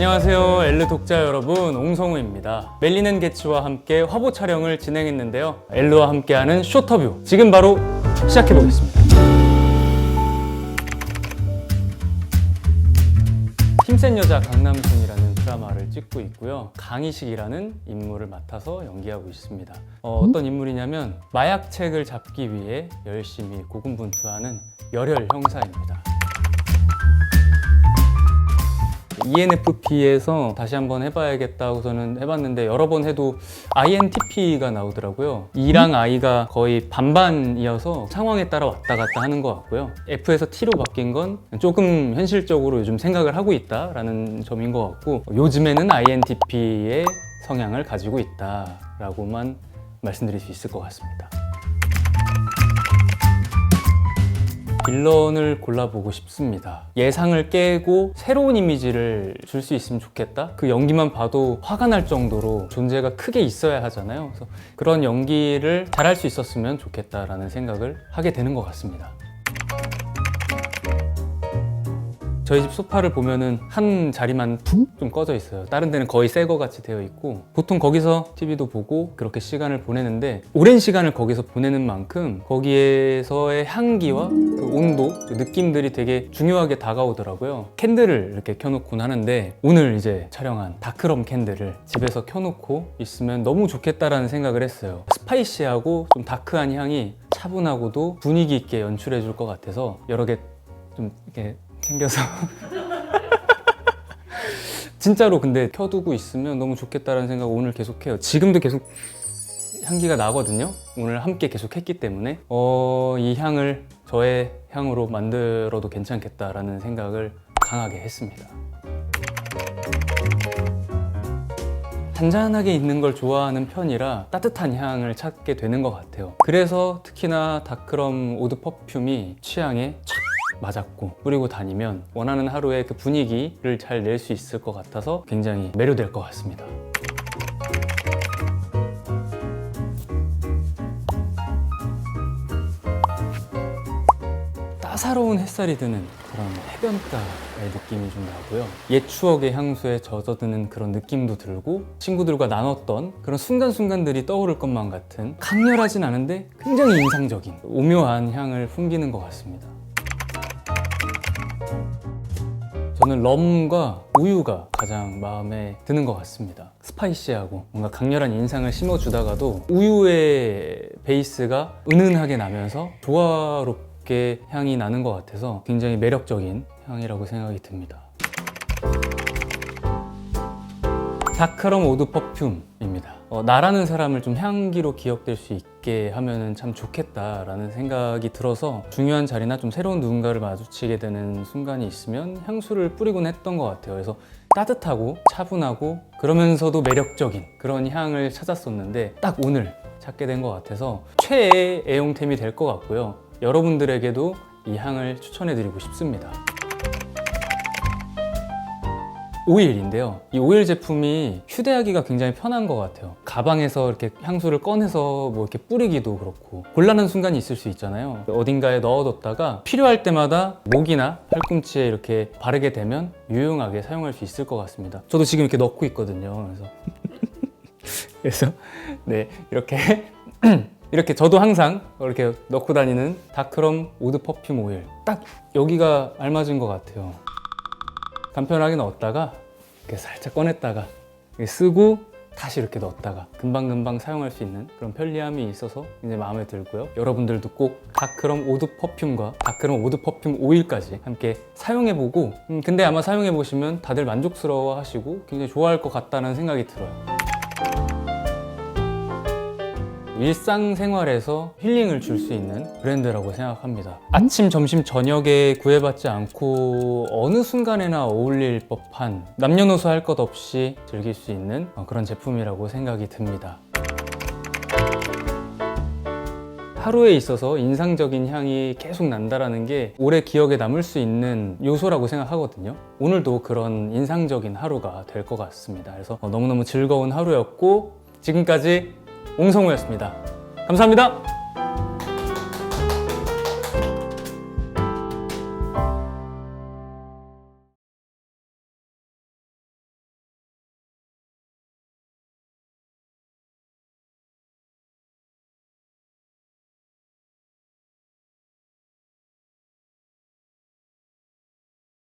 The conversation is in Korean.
안녕하세요 엘르 독자 여러분. 옹성우입니다. 멜리넨 게츠와 함께 화보 촬영을 진행했는데요. 엘르와 함께하는 쇼터뷰 지금 바로 시작해 보겠습니다. 힘센 여자 강남순이라는 드라마를 찍고 있고요. 강희식이라는 인물을 맡아서 연기하고 있습니다. 어, 어떤 인물이냐면 마약책을 잡기 위해 열심히 고군분투하는 열혈 형사입니다 ENFP에서 다시 한번 해봐야겠다고 저는 해봤는데 여러 번 해도 INTP가 나오더라고요. E랑 I가 거의 반반이어서 상황에 따라 왔다 갔다 하는 것 같고요. F에서 T로 바뀐 건 조금 현실적으로 요즘 생각을 하고 있다라는 점인 것 같고 요즘에는 INTP의 성향을 가지고 있다라고만 말씀드릴 수 있을 것 같습니다. 빌런을 골라보고 싶습니다. 예상을 깨고 새로운 이미지를 줄 수 있으면 좋겠다. 그 연기만 봐도 화가 날 정도로 존재가 크게 있어야 하잖아요. 그래서 그런 연기를 잘할 수 있었으면 좋겠다라는 생각을 하게 되는 것 같습니다. 저희 집 소파를 보면은 한 자리만 툭좀 꺼져 있어요. 다른 데는 거의 새 거 같이 되어 있고 보통 거기서 TV도 보고 그렇게 시간을 보내는데 오랜 시간을 거기서 보내는 만큼 거기에서의 향기와 그 온도, 그 느낌들이 되게 중요하게 다가오더라고요. 캔들을 이렇게 켜놓곤 하는데 오늘 이제 촬영한 다크럼 캔들을 집에서 켜놓고 있으면 너무 좋겠다라는 생각을 했어요. 스파이시하고 좀 다크한 향이 차분하고도 분위기 있게 연출해 줄 것 같아서 여러 개 좀 이렇게 챙겨서 진짜로 근데 켜두고 있으면 너무 좋겠다라는 생각 오늘 계속 해요. 지금도 계속 향기가 나거든요. 오늘 함께 계속 했기 때문에 어, 이 향을 저의 향으로 만들어도 괜찮겠다라는 생각을 강하게 했습니다. 잔잔하게 있는 걸 좋아하는 편이라 따뜻한 향을 찾게 되는 것 같아요. 그래서 특히나 다크럼 오드 퍼퓸이 취향에 촥 맞았고 뿌리고 다니면 원하는 하루의 그 분위기를 잘 낼 수 있을 것 같아서 굉장히 매료될 것 같습니다. 따사로운 햇살이 드는 그런 해변가의 느낌이 좀 나고요. 옛 추억의 향수에 젖어드는 그런 느낌도 들고 친구들과 나눴던 그런 순간순간들이 떠오를 것만 같은 강렬하진 않은데 굉장히 인상적인 오묘한 향을 풍기는 것 같습니다. 저는 럼과 우유가 가장 마음에 드는 것 같습니다. 스파이시하고 뭔가 강렬한 인상을 심어주다가도 우유의 베이스가 은은하게 나면서 조화롭게 향이 나는 것 같아서 굉장히 매력적인 향이라고 생각이 듭니다. 다크럼 오드 퍼퓸입니다. 어, 나라는 사람을 좀 향기로 기억될 수 있게 하면 참 좋겠다라는 생각이 들어서 중요한 자리나 좀 새로운 누군가를 마주치게 되는 순간이 있으면 향수를 뿌리곤 했던 것 같아요. 그래서 따뜻하고 차분하고 그러면서도 매력적인 그런 향을 찾았었는데 딱 오늘 찾게 된 것 같아서 최애 애용템이 될 것 같고요. 여러분들에게도 이 향을 추천해 드리고 싶습니다. 오일인데요. 이 오일 제품이 휴대하기가 굉장히 편한 것 같아요. 가방에서 이렇게 향수를 꺼내서 뭐 이렇게 뿌리기도 그렇고 곤란한 순간이 있을 수 있잖아요. 어딘가에 넣어뒀다가 필요할 때마다 목이나 팔꿈치에 이렇게 바르게 되면 유용하게 사용할 수 있을 것 같습니다. 저도 지금 이렇게 넣고 있거든요. 그래서 그래서 네 이렇게 이렇게 저도 항상 이렇게 넣고 다니는 다크럼 오드 퍼퓸 오일 딱 여기가 알맞은 것 같아요. 간편하게 넣었다가 이렇게 살짝 꺼냈다가 쓰고 다시 이렇게 넣었다가 금방금방 사용할 수 있는 그런 편리함이 있어서 굉장히 마음에 들고요. 여러분들도 꼭 다크럼 오드 퍼퓸과 다크럼 오드 퍼퓸 오일까지 함께 사용해보고 음, 근데 아마 사용해보시면 다들 만족스러워 하시고 굉장히 좋아할 것 같다는 생각이 들어요. 일상생활에서 힐링을 줄 수 있는 브랜드라고 생각합니다. 아침, 점심, 저녁에 구애받지 않고 어느 순간에나 어울릴 법한 남녀노소 할 것 없이 즐길 수 있는 어, 그런 제품이라고 생각이 듭니다. 하루에 있어서 인상적인 향이 계속 난다라는 게 오래 기억에 남을 수 있는 요소라고 생각하거든요. 오늘도 그런 인상적인 하루가 될 것 같습니다. 그래서 어, 너무너무 즐거운 하루였고 지금까지 옹성우였습니다. 감사합니다.